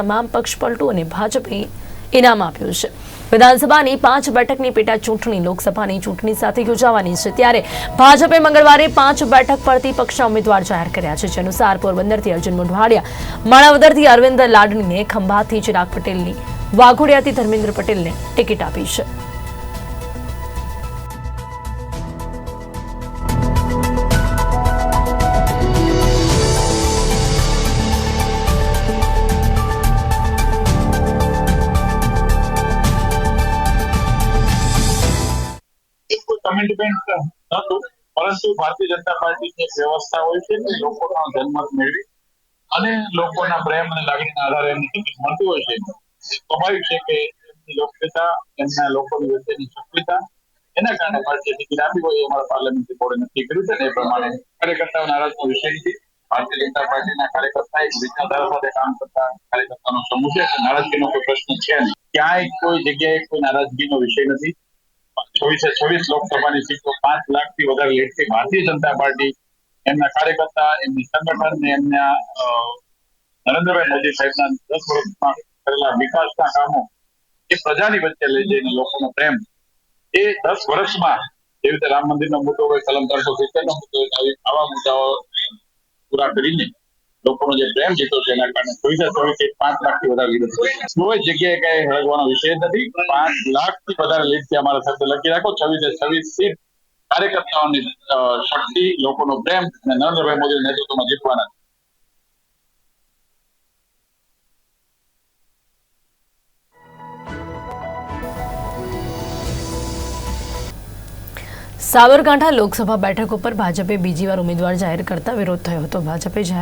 તમામ પક્ષપલટો અને ભાજપે ઇનામ આપ્યું છે. વિધાનસભાની પાંચ બેઠકની પેટા ચૂંટણી લોકસભાની ચૂંટણી સાથે યોજાવાની છે. ત્યારે ભાજપે મંગળવારે પાંચ બેઠક પરથી પક્ષના ઉમેદવાર જાહેર કર્યા છે. જે અનુસાર પોરબંદરથી અર્જુન મોઢવાડિયા, માણાવદરથી અરવિંદ લાડણીને ખંભાતથી ચિરાગ પટેલની, વાઘોડિયાથી ધર્મેન્દ્ર પટેલને ટિકિટ આપી છે. કમિટમેન્ટ નહોતું પરંતુ ભારતીય જનતા પાર્ટીની વ્યવસ્થા હોય છે કે લોકોનો જન્મત મેળવી અને લોકોના પ્રેમ અને લાગણીના આધારે એમની ટિકિટ મળતી હોય છે. સ્વાભાવિક છે કે એમની લોકપ્રિયતા, એમના લોકોની વચ્ચેની સક્રિયતા એના કારણે ભારતીય ટિકિટ આપી હોય અમારા પાર્લામેન્ટ બોર્ડે નક્કી કર્યું છે એ પ્રમાણે કાર્યકર્તાઓ નારાજનો વિષય નથી ભારતીય જનતા પાર્ટીના કાર્યકર્તા એક વિચારધારા સાથે કામ કરતા કાર્યકર્તાનો સમૂહ છે નારાજગીનો કોઈ પ્રશ્ન છે નહીં. ક્યાંય કોઈ જગ્યાએ કોઈ નારાજગીનો વિષય નથી. ચોવીસે ચોવીસ લોકસભાની સીટો પાંચ લાખથી વધારે લીડથી ભારતીય જનતા પાર્ટી, એમના કાર્યકર્તા, એમની સંગઠન ને એમના નરેન્દ્રભાઈ મોદી સાહેબના દસ વર્ષમાં કરેલા વિકાસના કામો એ પ્રજાની વચ્ચે લઈ જઈને લોકોનો પ્રેમ એ દસ વર્ષમાં જેવી રીતે રામ મંદિરનો મુદ્દો હોય, કલમ ત્રણસો સિત્તેર નો મુદ્દો આવી મુદ્દાઓ પૂરા કરીને પ્રેમ જીતો છે, એના કારણે સુવિધા એક પાંચ લાખ વધારે લીધો છે. કોઈ જગ્યાએ કઈ હળગવાનો વિષય નથી. પાંચ લાખ વધારે લીધ છે અમારા સાથે. લખી રાખો, છવ્વીસે છવ્વીસ સીટ કાર્યકર્તાઓની શક્તિ, લોકોનો પ્રેમ અને નરેન્દ્રભાઈ મોદી નેતૃત્વમાં જીતવાના. સાબરકાંઠા લોકસભા બેઠક ઉપર ભાજપે બીજી વાર ઉમેદવાર જાહેર કરતા વિરોધ થયો હતો. ભાજપે જાહેર